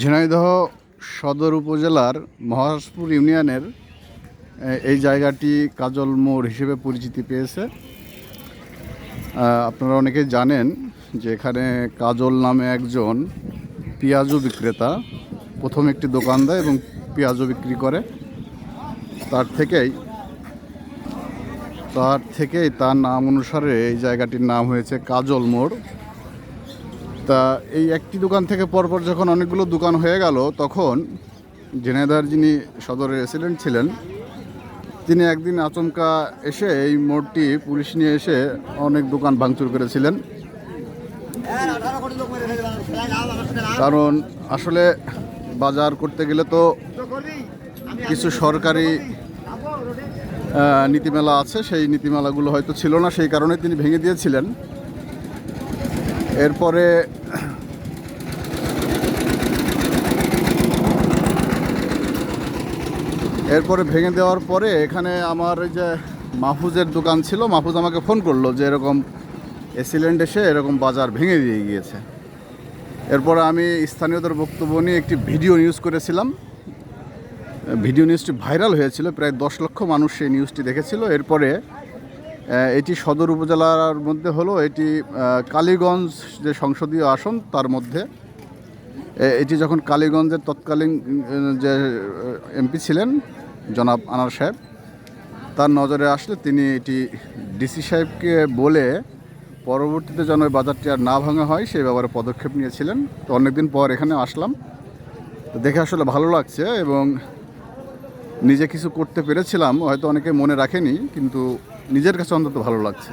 ঝিনাইদহ সদর উপজেলার মহারাজপুর ইউনিয়নের এই জায়গাটি কাজল মোড় হিসেবে পরিচিতি পেয়েছে। আপনারা অনেকেই জানেন যে এখানে কাজল নামে একজন পেঁয়াজু বিক্রেতা প্রথম একটি দোকান দেয় এবং পেঁয়াজও বিক্রি করে। তার থেকেই তার থেকেই তার নাম অনুসারে এই জায়গাটির নাম হয়েছে কাজল মোড়। তা এই একটি দোকান থেকে পরপর যখন অনেকগুলো দোকান হয়ে গেল, তখন ঝিনাইদহের যিনি সদরের রেসিডেন্ট ছিলেন, তিনি একদিন আচমকা এসে এই মোড়টি পুলিশ নিয়ে এসে অনেক দোকান ভাঙচুর করেছিলেন। কারণ আসলে বাজার করতে গেলে তো কিছু সরকারি নীতিমেলা আছে, সেই নীতিমেলাগুলো হয়তো ছিল না, সেই কারণে তিনি ভেঙে দিয়েছিলেন। এরপরে এরপরে ভেঙে দেওয়ার পরে এখানে আমার যে মাহফুজের দোকান ছিল, মাহফুজ আমাকে ফোন করল যে এরকম এসিলেন্ট এসে এরকম বাজার ভেঙে দিয়ে গিয়েছে। এরপরে আমি স্থানীয়দের বক্তব্য নিয়ে একটি ভিডিও নিউজ করেছিলাম। ভিডিও নিউজটি ভাইরাল হয়েছিল, প্রায় দশ লক্ষ মানুষ সেই নিউজটি দেখেছিল। এরপরে এটি সদর উপজেলার মধ্যে হলো, এটি কালীগঞ্জ যে সংসদীয় আসন, তার মধ্যে। এটি যখন কালীগঞ্জের তৎকালীন যে, এমপি ছিলেন জনাব আনার সাহেব। তার নজরে আসলে তিনি এটি ডিসি সাহেবকে বলে পরবর্তীতে যেন ওই বাজারটি আর না ভাঙা হয়, সেই ব্যাপারে পদক্ষেপ নিয়েছিলেন। তো অনেকদিন পর এখানে আসলাম। তো দেখে আসলে ভালো লাগছে এবং নিজে কিছু করতে পেরেছিলাম, হয়তো অনেকে মনে রাখেনি, কিন্তু নিজের কাছে অন্তত ভালো লাগছে।